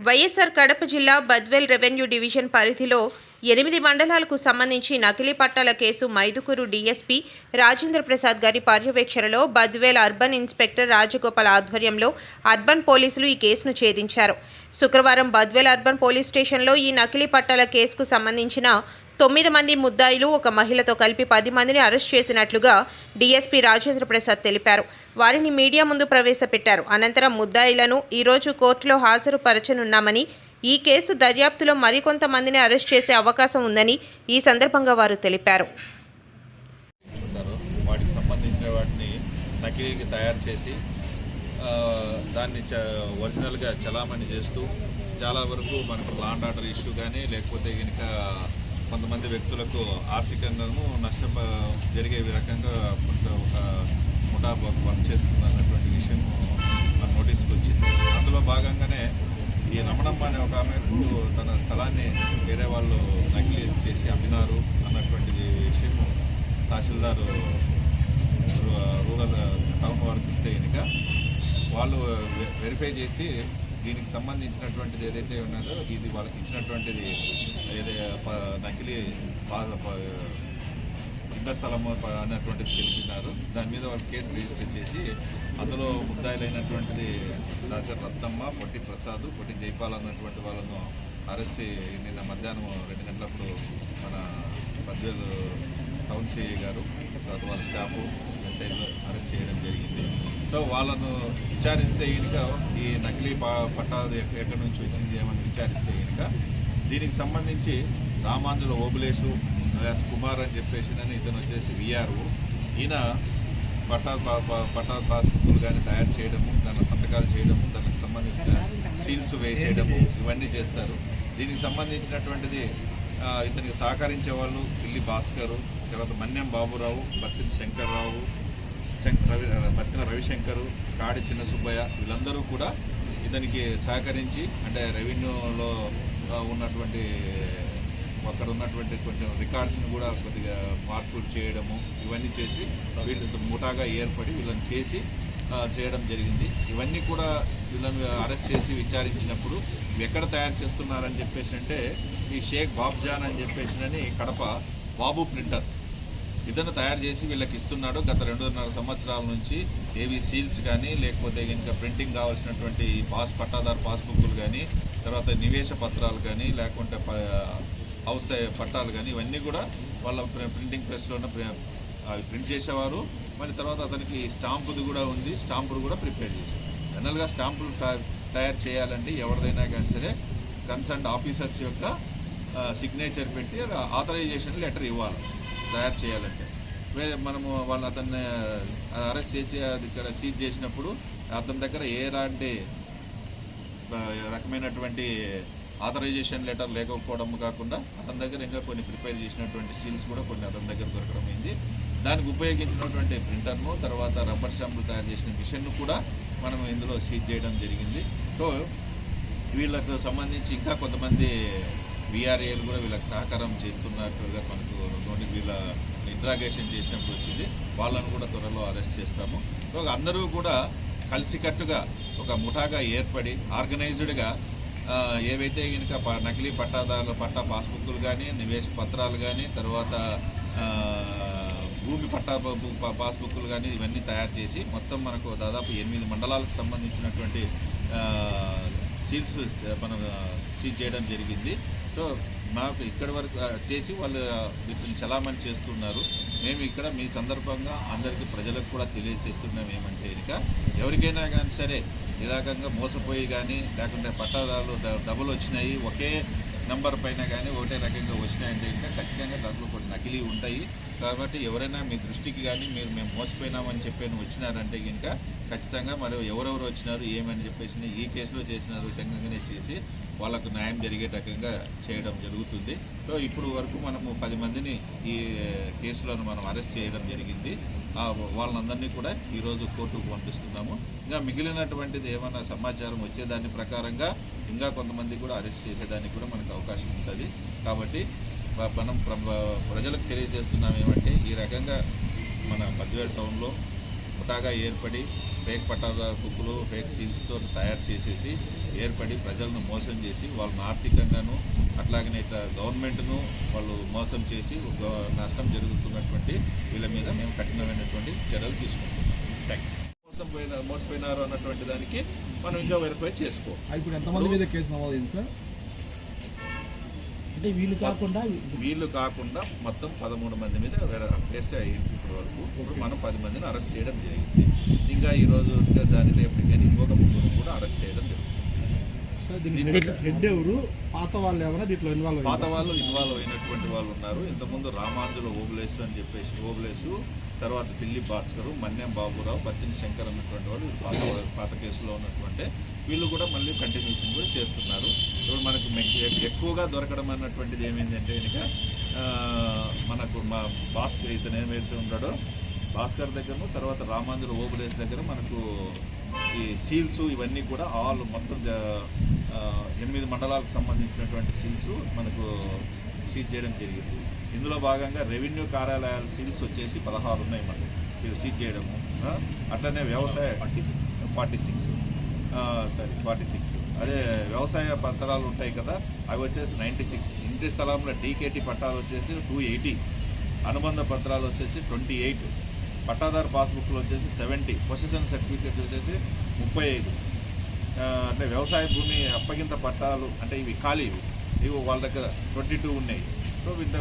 వైఎస్ఆర్ కడప జిల్లా Badvel revenue division పరిధిలో ఎనిమిది మండలాలకు సంబంధించి నకిలీ పట్టాల కేసు మైదుకూరు డీఎస్పీ రాజేంద్ర ప్రసాద్ గారి పర్యవేక్షణలో బద్వేల్ అర్బన్ ఇన్స్పెక్టర్ రాజగోపాల్ ఆధ్వర్యంలో అర్బన్ పోలీసులు ఈ కేసును ఛేదించారు. శుక్రవారం బద్వేల్ అర్బన్ పోలీస్ స్టేషన్లో ఈ నకిలీ పట్టాల కేసుకు సంబంధించిన తొమ్మిది మంది ముద్దాయిలు ఒక మహిళతో కలిపి పది మందిని అరెస్ట్ చేసినట్లుగా డీఎస్పీ రాజేంద్ర ప్రసాద్ తెలిపారు. వారిని మీడియా ముందు ప్రవేశపెట్టారు. అనంతరం ముద్దాయిలను ఈరోజు కోర్టులో హాజరుపరచనున్నామని ఈ కేసు దర్యాప్తులో మరికొంతమందిని అరెస్ట్ చేసే అవకాశం ఉందని ఈ సందర్భంగా వారు తెలిపారు. వాటికి సంబంధించిన వాటిని నకిలీకి తయారు చేసి దాన్ని చ ఒరిజినల్గా చలామణి చేస్తూ చాలా వరకు మనకు లాండ్ ఆర్డర్ ఇష్యూ కానీ లేకపోతే కనుక కొంతమంది వ్యక్తులకు ఆర్థికంగాను నష్టం జరిగే రకంగా కొంత ఒక ముఠా వర్క్ చేస్తుంది అన్నటువంటి విషయం మన నోటీస్కి వచ్చింది. అందులో భాగంగానే ఈ రమణమ్మ అనే ఒక ఆమెకు తన స్థలాన్ని వేరే వాళ్ళు నకిలీ చేసి అమ్మినారు అన్నటువంటి విషయం తహసీల్దార్ రూరల్ టౌన్ వారికి ఇస్తే కనుక వాళ్ళు వెరిఫై చేసి దీనికి సంబంధించినటువంటిది ఏదైతే ఉన్నదో ఇది వాళ్ళకి ఇచ్చినటువంటిది ఏదే నకిలీ పా- స్థలము ప- అన్నటువంటిది తెలిపినారు. దాని మీద వాళ్ళు కేసు రిజిస్టర్ చేసి అందులో ముద్దాయిలైనటువంటిది దాసరి రత్నమ్మ పొట్టి ప్రసాద్ పొట్టి జైపాల్ అన్నటువంటి వాళ్ళను అరెస్ట్ నిన్న మధ్యాహ్నం రెండు గంటలప్పుడు మన పద్వేలు టౌన్ సిఐ గారు తర్వాత వాళ్ళ స్టాఫ్ సైడ్లో అరెస్ట్ చేయడం జరిగింది. సో వాళ్ళను విచారిస్తే కనుక ఈ నకిలీ పట్టాలు ఎక్కడి నుంచి వచ్చింది ఏమని విచారిస్తే కనుక దీనికి సంబంధించి రామాంధుల ఓబులేసు అలాస్ కుమార్ అని చెప్పేసి అని ఇతను వచ్చేసి విఆర్ఓ ఈయన పట్టా ప- ప- పట్టా పాస్బుక్లు కానీ తయారు చేయడము దాని సంతకాలు చేయడము దానికి సంబంధించిన సీల్స్ వేసేయడము ఇవన్నీ చేస్తారు. దీనికి సంబంధించినటువంటిది ఇతనికి సహకరించే వాళ్ళు పిల్లి భాస్కరు తర్వాత మన్యం బాబురావు బత్తిన శంకర్రావు రవి బత్తిన రవిశంకరు కాడి చిన్న సుబ్బయ్య వీళ్ళందరూ కూడా ఇతనికి సహకరించి అంటే రెవెన్యూలో ఉన్నటువంటి అక్కడ ఉన్నటువంటి కొంచెం రికార్డ్స్ని కూడా కొద్దిగా మార్పులు చేయడము ఇవన్నీ చేసి వీళ్ళతో ముఠాగా ఏర్పడి వీళ్ళని చేసి చేయడం జరిగింది. ఇవన్నీ కూడా వీళ్ళని అరెస్ట్ చేసి విచారించినప్పుడు ఎక్కడ తయారు చేస్తున్నారని చెప్పేసి అంటే ఈ షేక్ బాబ్జాన్ అని చెప్పేసినని కడప బాబు ప్రింటర్స్. ఇతను తయారు చేసి వీళ్ళకి ఇస్తున్నాడు. గత రెండున్నర సంవత్సరాల నుంచి ఏవి సీల్స్ కానీ లేకపోతే ఇంకా ప్రింటింగ్ కావాల్సినటువంటి పాస్ పట్టాదారు పాస్బుక్లు కానీ తర్వాత నివేశ పత్రాలు కానీ లేకుంటే ప- హౌస్ పట్టాలు కానీ ఇవన్నీ కూడా వాళ్ళ ప్రింటింగ్ ప్రెస్లోనే ఉన్న ప్రింట్ చేసేవారు. మరి తర్వాత అతనికి స్టాంపుది కూడా ఉంది. స్టాంపులు కూడా ప్రిపేర్ చేశారు. జనరల్గా స్టాంపులు తయారు చేయాలంటే ఎవరిదైనా కానీ సరే కన్సర్న్ ఆఫీసర్స్ యొక్క సిగ్నేచర్ పెట్టి ఆథరైజేషన్ లెటర్ ఇవ్వాలి. తయారు చేయాలంటే. వేరే మనము వాళ్ళు అతన్ని అరెస్ట్ చేసి అది ఇక్కడ సీజ్ చేసినప్పుడు అతని దగ్గర ఏ లాంటి రకమైనటువంటి ఆథరైజేషన్ లెటర్ లేకపోవడం కాకుండా అతని దగ్గర ఇంకా కొన్ని ప్రిపేర్ చేసినటువంటి సీల్స్ కూడా కొన్ని అతని దగ్గర దొరకడం అయింది. దానికి ఉపయోగించినటువంటి ప్రింటర్ను తర్వాత రబ్బర్ స్టాంపులు తయారు చేసిన మిషన్ను కూడా మనం ఇందులో సీజ్ చేయడం జరిగింది. సో వీళ్ళకు సంబంధించి ఇంకా కొంతమంది బీఆర్ఏలు కూడా వీళ్ళకి సహకారం చేస్తున్నట్టుగా మనకు నోటి వీళ్ళ ఇంట్రాగేషన్ చేసినప్పుడు వచ్చింది. వాళ్ళను కూడా త్వరలో అరెస్ట్ చేస్తాము. సో అందరూ కూడా కలిసికట్టుగా ఒక ముఠాగా ఏర్పడి ఆర్గనైజ్డ్గా ఏవైతే కనుక ప- నకిలీ పట్టాదారుల పట్టా పాస్బుక్లు కానీ నివేశ పత్రాలు కానీ తర్వాత భూమి పట్టా పాస్బుక్లు కానీ ఇవన్నీ తయారు చేసి మొత్తం మనకు దాదాపు ఎనిమిది మండలాలకు సంబంధించినటువంటి సీల్స్ మనం సీజ్ చేయడం జరిగింది. సో మాకు ఇక్కడి వరకు చేసి వాళ్ళు వీటిని చలామణి చేస్తున్నారు. మేము ఇక్కడ మీ సందర్భంగా అందరికీ ప్రజలకు కూడా తెలియజేస్తున్నాం ఏమంటే ఇక ఎవరికైనా కానీ సరే ఈ రకంగా మోసపోయి కానీ లేకుంటే పట్టాదారులు డబ్బులు వచ్చినాయి ఒకే నంబర్ పైన కానీ ఒకటే రకంగా వచ్చినాయంటే ఇంకా ఖచ్చితంగా దాంట్లో కొన్ని నకిలీ ఉంటాయి. కాబట్టి ఎవరైనా మీ దృష్టికి కానీ మీరు మేము మోసపోయినామని చెప్పి వచ్చినారంటే కనుక ఖచ్చితంగా మరి ఎవరెవరు వచ్చినారు ఏమని చెప్పేసి ఈ కేసులో చేసిన విధంగానే చేసి వాళ్ళకు న్యాయం జరిగే రకంగా చేయడం జరుగుతుంది. సో ఇప్పుడు వరకు మనము పది మందిని ఈ కేసులను మనం అరెస్ట్ చేయడం జరిగింది. వాళ్ళందరినీ కూడా ఈరోజు కోర్టుకు పంపిస్తున్నాము. ఇంకా మిగిలినటువంటిది ఏమైనా సమాచారం వచ్చేదాని ప్రకారంగా ఇంకా కొంతమంది కూడా అరెస్ట్ చేసేదానికి కూడా మనకు అవకాశం ఉంటుంది కాబట్టి మనం ప్ర- ప్రజలకు తెలియజేస్తున్నాం ఏమంటే ఈ రకంగా మన పద్వేలు టౌన్లో ముఠాగా ఏర్పడి ఫేక్ పట్టాల కుక్కులు ఫేక్ సీల్స్తో తయారు చేసేసి ఏర్పడి ప్రజలను మోసం చేసి వాళ్ళని ఆర్థికంగాను అట్లాగనే ఇట్లా గవర్నమెంట్ను వాళ్ళు మోసం చేసి ఒక నష్టం జరుగుతున్నటువంటి వీళ్ళ మీద మేము కఠినమైనటువంటి చర్యలు తీసుకుంటున్నాం థ్యాంక్ యూ. మోసం పోయిన మోసపోయినారు అన్నటువంటి దానికి మనం ఇంకా వెరిఫై చేసుకో. ఇప్పుడు ఎంతమంది మీద కేసు నమోదైంది సార్? అంటే వీళ్ళు కాకుండా వీళ్ళు కాకుండా మొత్తం పదమూడు మంది మీద వేరే కేసు అయ్యింది ఇప్పటి వరకు ఇప్పుడు మనం పది మందిని అరెస్ట్ చేయడం జరిగింది. ఇంకా ఈ రోజు కానీ రేపటి కానీ ఇంకొక ముగ్గురు కూడా అరెస్ట్ చేయడం జరుగుతుంది. హెడ్ ఎవరు? పాత వాళ్ళు ఎవరైనా దీంట్లో ఇన్వాల్వ్ పాత వాళ్ళు ఇన్వాల్వ్ అయినటువంటి వాళ్ళు ఉన్నారు. ఇంతకుముందు రామాంజుల ఓబులేసు అని చెప్పేసి ఓబులేసు తర్వాత పిల్లి భాస్కరు మన్యం బాబురావు పత్తిని శంకర్ అన్నటువంటి వాళ్ళు పాత పాత కేసులో ఉన్నటువంటి వీళ్ళు కూడా మళ్ళీ కంటిన్యూషన్ కూడా చేస్తున్నారు. ఇప్పుడు మనకు ఎక్కువగా దొరకడం అన్నటువంటిది ఏమైందంటే కనుక మనకు మా భాస్కర్ ఇతను ఏమైతే ఉంటాడో భాస్కర్ దగ్గరను తర్వాత రామాంజుల ఓబులేస్ దగ్గర మనకు ఈ సీల్స్ ఇవన్నీ కూడా ఆల్ మొత్తం జ- ఎనిమిది మండలాలకు సంబంధించినటువంటి సీల్స్ మనకు సీజ్ చేయడం జరిగింది. ఇందులో భాగంగా రెవెన్యూ కార్యాలయాల సీల్స్ వచ్చేసి పదహారు ఉన్నాయి మనకు ఇది సీజ్ చేయడము అట్లనే వ్యవసాయ forty six. Forty six. Sorry forty six. అదే వ్యవసాయ పత్రాలు ఉంటాయి కదా అవి వచ్చేసి నైంటీ సిక్స్. ఇంటి స్థలంలో డీకేటీ పట్టాలు వచ్చేసి టూ ఎయిటీ. అనుబంధ పత్రాలు వచ్చేసి ట్వంటీ ఎయిట్. పట్టాదారు పాస్బుక్లు వచ్చేసి సెవెంటీ. పొజిషన్ సర్టిఫికేట్ వచ్చేసి ముప్పై ఐదు. అంటే వ్యవసాయ భూమి అప్పగింత పట్టాలు అంటే ఇవి ఖాళీవి ఇవి వాళ్ళ దగ్గర ట్వంటీ టూ ఉన్నాయి. సో వీళ్ళ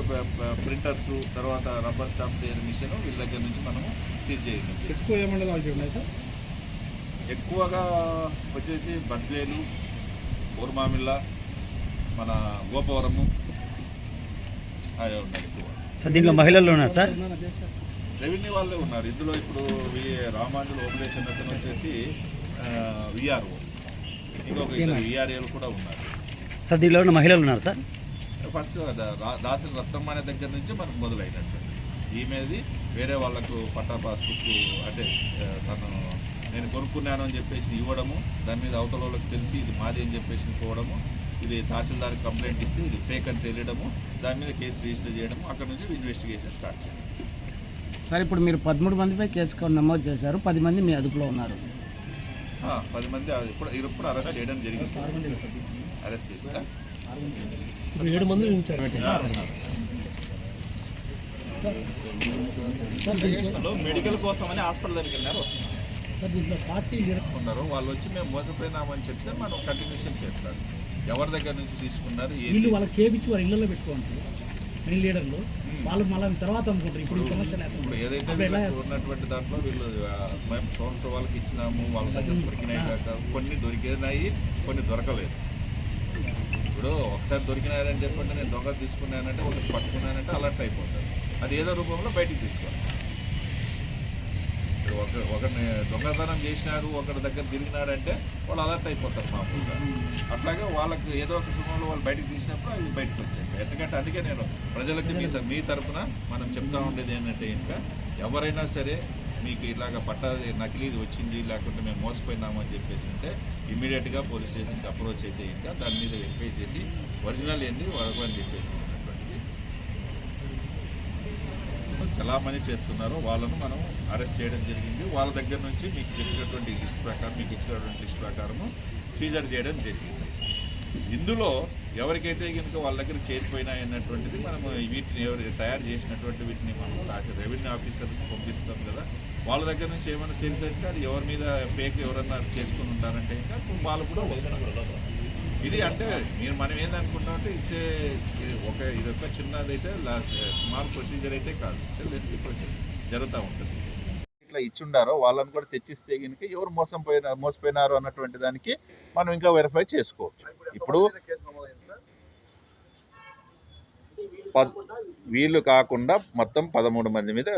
ప్రింటర్స్ తర్వాత రబ్బర్ స్టాంప్ తయారు మిషన్ వీళ్ళ దగ్గర నుంచి మనము సీజ్ చేయడం ఎక్కువ ఏ మండలాలు ఉన్నాయి సార్? ఎక్కువగా వచ్చేసి బద్వేలు ఊర్మామిల్ల మన గోపవరము అవి ఉన్నాయి ఎక్కువ. సార్ దీంట్లో మహిళలు ఉన్నారు సార్? రెవెన్యూ వాళ్ళే ఉన్నారు. ఇందులో ఇప్పుడు వి- రామాంజుల ఓపరేషన్ అతను వచ్చేసి విఆర్ఓ. ఇంకొక ఇద్దరు విఆర్ఏలు కూడా ఉన్నారు. సార్ దీంట్లో ఉన్న మహిళలు ఉన్నారు సార్? ఫస్ట్ దా- రా- దాసిన రత్నమ్మ అనే దగ్గర నుంచి మనకు మొదలైనట్టు. ఈమెది వేరే వాళ్ళకు పట్టా పాస్బుక్ అంటే తను నేను కొనుక్కున్నాను అని చెప్పేసి ఇవ్వడము దాని మీద అవతల వాళ్ళకి తెలిసి ఇది మాది అని చెప్పేసి పోవడము ఇది తహసీల్దార్కి కంప్లైంట్ ఇస్తే ఇది ఫేక్ అని తెలియడము దాని మీద కేసు రిజిస్టర్ చేయడము అక్కడ నుంచి ఇన్వెస్టిగేషన్ స్టార్ట్ చేయడం. సార్ ఇప్పుడు మీరు పదమూడు మందిపై కేసు నమోదు చేశారు పది మంది మీ అదుపులో ఉన్నారు. ఆ, పది మంది ఆ- ఇప్పుడు ఇప్పుడు అరెస్ట్ చేయడం జరిగింది. అరెస్ట్ ఇప్పుడు ఏడు మంది మెడికల్ కోసం అని హాస్పిటల్ దగ్గరికి వెళ్ళారు. పార్టీ ఉన్నారు. వాళ్ళు వచ్చి మేము మోసపోయినామని చెప్తే మనం కంటిన్యూషన్ చేస్తారు. ఎవరి దగ్గర నుంచి తీసుకున్నారు? వీళ్ళు వాళ్ళకి చేపించి వారి ఇళ్ళలో పెట్టుకోండి మెయిన్ లీడర్లు. వాళ్ళు మళ్ళీ తర్వాత అనుకుంటారు. ఇప్పుడు ఇప్పుడు ఏదైతే ఉన్నటువంటి దాంట్లో వీళ్ళు మేము సంవత్సరం వాళ్ళకి ఇచ్చినాము వాళ్ళ దగ్గర దొరికినాయి కాక కొన్ని దొరికినాయి కొన్ని దొరకలేదు. ఇప్పుడు ఒకసారి దొరికినారని చెప్పండి నేను దొంగ తీసుకున్నానంటే ఒకటి పట్టుకున్నానంటే అలర్ట్ అయిపోతారు. అది ఏదో రూపంలో బయటికి తీసుకోవాలి. ఇప్పుడు ఒక ఒకరిని దొంగతనం చేసినాడు ఒకరి దగ్గర తిరిగినాడంటే వాళ్ళు అలర్ట్ అయిపోతారు మామూలుగా. అట్లాగే వాళ్ళకి ఏదో ఒక సమయంలో వాళ్ళు బయటకు తీసినప్పుడు అవి బయటకు వచ్చేస్తాయి. ఎందుకంటే అందుకే నేను ప్రజలకి మీ మీ తరపున మనం చెప్తా ఉండేది ఏంటంటే ఇంకా ఎవరైనా సరే మీకు ఇలాగ పట్ట నకిలీది వచ్చింది లేకుంటే మేము మోసపోయినాము అని చెప్పేసి ఉంటే ఇమీడియట్గా పోలీస్ స్టేషన్కి అప్రోచ్ అయితే ఇంకా దాని మీద వెరిఫై చేసి ఒరిజినల్ ఏంది వరకు అని చెప్పేసి చలామణి చేస్తున్నారో వాళ్ళను మనం అరెస్ట్ చేయడం జరిగింది. వాళ్ళ దగ్గర నుంచి మీకు చెప్పినటువంటి లిస్ట్ ప్రకారం మీకు ఇచ్చినటువంటి లిస్ట్ ప్రకారము సీజర్ చేయడం జరిగింది. ఇందులో ఎవరికైతే కనుక వాళ్ళ దగ్గర చేరిపోయినాయి అన్నటువంటిది మనం వీటిని ఎవరు తయారు చేసినటువంటి వీటిని మనం రాసి- రెవెన్యూ ఆఫీసర్కి పంపిస్తాం కదా. వాళ్ళ దగ్గర నుంచి ఏమైనా తెలియదంటే అది ఎవరి మీద పేక్ ఎవరన్నా చేసుకుని ఉంటారంటే ఇంకా వాళ్ళు కూడా ఇది అంటే మీరు మనం ఏందనుకుంటామంటే ఇచ్చే ఇది ఒక ఇదొక ఒక చిన్నదైతే స్మాల్ ప్రొసీజర్ అయితే కాదు. సెల్ ప్రొసీజర్ జరుగుతూ ఉంటుంది. ఇట్లా ఇచ్చుండారో వాళ్ళని కూడా తెచ్చిస్తే కనుక ఎవరు మోసం పోయిన మోసపోయినారు అన్నటువంటి దానికి మనం ఇంకా వెరిఫై చేసుకోవచ్చు. ఇప్పుడు పద్ వీళ్ళు కాకుండా మొత్తం పదమూడు మంది మీద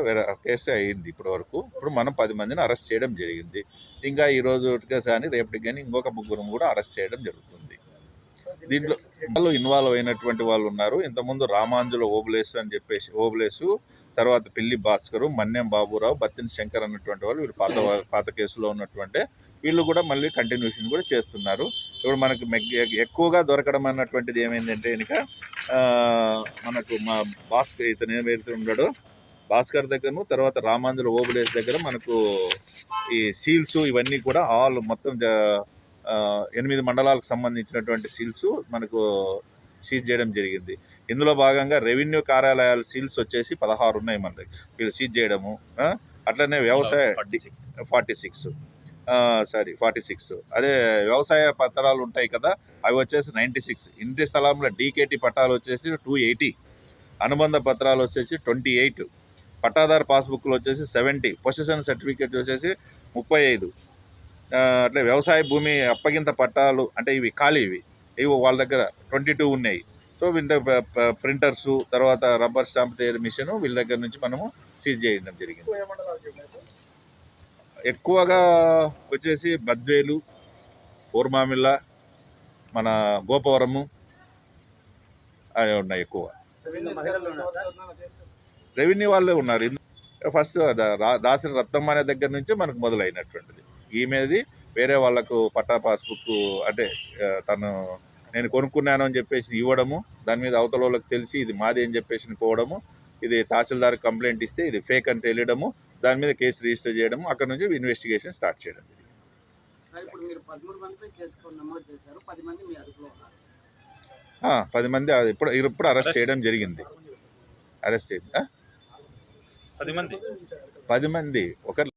కేసు అయ్యింది ఇప్పటి వరకు ఇప్పుడు మనం పది మందిని అరెస్ట్ చేయడం జరిగింది. ఇంకా ఈ రోజు కానీ రేపటికి కానీ ఇంకొక ముగ్గురు కూడా అరెస్ట్ చేయడం జరుగుతుంది. దీంట్లో వాళ్ళు ఇన్వాల్వ్ అయినటువంటి వాళ్ళు ఉన్నారు. ఇంతకుముందు రామాంజుల ఓబులేసు అని చెప్పేసి ఓబులేసు తర్వాత పిల్లి భాస్కరు మన్నెం బాబురావు బత్తిని శంకర్ అన్నటువంటి వాళ్ళు వీళ్ళు పాత పాత కేసులో ఉన్నటువంటి వీళ్ళు కూడా మళ్ళీ కంటిన్యూషన్ కూడా చేస్తున్నారు. ఇప్పుడు మనకు మెగ్- ఎక్కువగా దొరకడం అన్నటువంటిది ఏమైందంటే ఇక మనకు మా భాస్కర్ ఇతను ఏమైతే ఉన్నాడో? భాస్కర్ దగ్గరను తర్వాత రామాంజుల ఓబులేస్ దగ్గర మనకు ఈ సీల్స్ ఇవన్నీ కూడా ఆల్ మొత్తం జ- ఎనిమిది మండలాలకు సంబంధించినటువంటి సీల్స్ మనకు సీజ్ చేయడం జరిగింది. ఇందులో భాగంగా రెవెన్యూ కార్యాలయాల సీల్స్ వచ్చేసి పదహారు ఉన్నాయి మన దగ్గర. వీళ్ళు సీజ్ చేయడము అట్లనే వ్యవసాయ forty six. Sorry forty six. అదే వ్యవసాయ పత్రాలు ఉంటాయి కదా అవి వచ్చేసి నైంటీ సిక్స్. ఇంటి స్థలంలో డీకేటీ పట్టాలు వచ్చేసి టూ ఎయిటీ. అనుబంధ పత్రాలు వచ్చేసి ట్వంటీ ఎయిట్. పట్టాదారు పాస్బుక్లు వచ్చేసి సెవెంటీ. పొజిషన్ సర్టిఫికేట్ వచ్చేసి ముప్పై ఐదు. అట్లే వ్యవసాయ భూమి అప్పగింత పట్టాలు అంటే ఇవి ఖాళీ ఇవి. ఇవి వాళ్ళ దగ్గర ట్వంటీ టూ ఉన్నాయి. సో వీళ్ళ ప్రింటర్స్ తర్వాత రబ్బర్ స్టాంప్ తయారు మిషన్ వీళ్ళ దగ్గర నుంచి మనము సీజ్ చేయడం జరిగింది. ఎక్కువగా వచ్చేసి బద్వేలు పూర్మామిల్ల మన గోపవరము అవి ఉన్నాయి ఎక్కువ. రెవెన్యూ వాళ్ళే ఉన్నారు? ఫస్ట్ దాసిన రత్నమ్మ అనే దగ్గర నుంచే మనకు మొదలైనటువంటిది. ఈమెది వేరే వాళ్ళకు పట్టా పాస్బుక్ అంటే తను నేను కొనుక్కున్నాను అని చెప్పేసి ఇవ్వడము దాని మీద అవతల వాళ్ళకి తెలిసి ఇది మాది అని చెప్పేసి పోవడము ఇది తహసీల్దార్ కంప్లైంట్ ఇస్తే ఇది ఫేక్ అని తెలియడము దాని మీద కేసు రిజిస్టర్ చేయడము అక్కడ నుంచి ఇన్వెస్టిగేషన్ స్టార్ట్ చేయడం సార్ ఇప్పుడు మీరు పదమూడు మందిపై కేసు నమోదు చేశారు పది మంది ఇప్పుడు ఇప్పుడు అరెస్ట్ చేయడం జరిగింది. అరెస్ట్ చేయండి పది మంది. పది మంది. ఒక